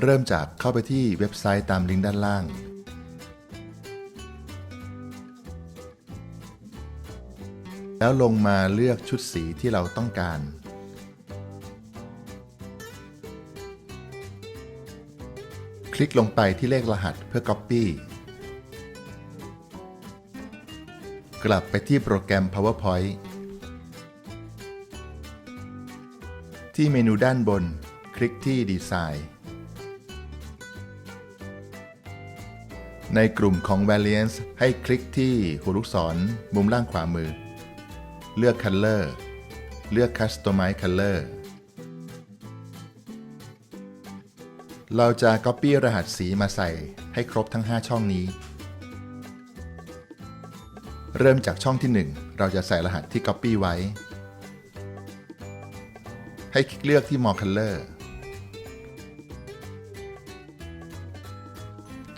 เริ่มจากเข้าไปที่เว็บไซต์ตามลิงก์ด้านล่าง แล้วลงมาเลือกชุดสีที่เราต้องการ คลิกลงไปที่เลขรหัสเพื่อ Copy กลับไปที่โปรแกรม PowerPoint ที่เมนูด้านบน คลิกที่ Design ในกลุ่มของ Variants ให้คลิกที่หัวลูกศรมุมล่างขวามือ เลือก Color เลือก Customize Color เราจะ Copy รหัสสีมาใส่ให้ครบทั้ง 5 ช่องนี้ เริ่มจากช่องที่ 1 เราจะใส่รหัสที่ Copy ไว้ ให้คลิกเลือกที่ More Color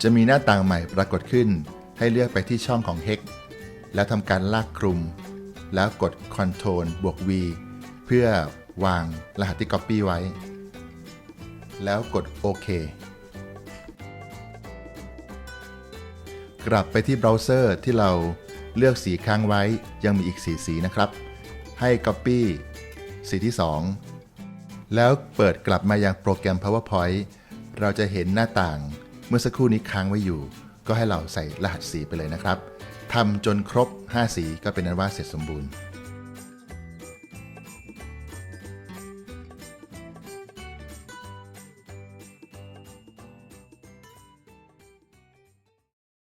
จะมีหน้าต่างใหม่ปรากฏขึ้น ให้เลือกไปที่ช่องของ Hex แล้วทำการลากคลุม แล้วกด Ctrl บวก V เพื่อวางรหัสที่ Copy ไว้ แล้วกดโอเคกลับไปที่เบราว์เซอร์ที่เราเลือกสีค้างไว้ยังมีอีกสีสีนะครับ ให้ Copy สีที่ 2 แล้วเปิดกลับมายังโปรแกรม PowerPoint เราจะเห็นหน้าต่าง เมื่อสักครู่นี้ค้างไว้อยู่ ก็ให้เราใส่รหัสสีไปเลยนะครับทำจนครบ 5 สีก็เป็นนั้นว่าเสร็จสมบูรณ์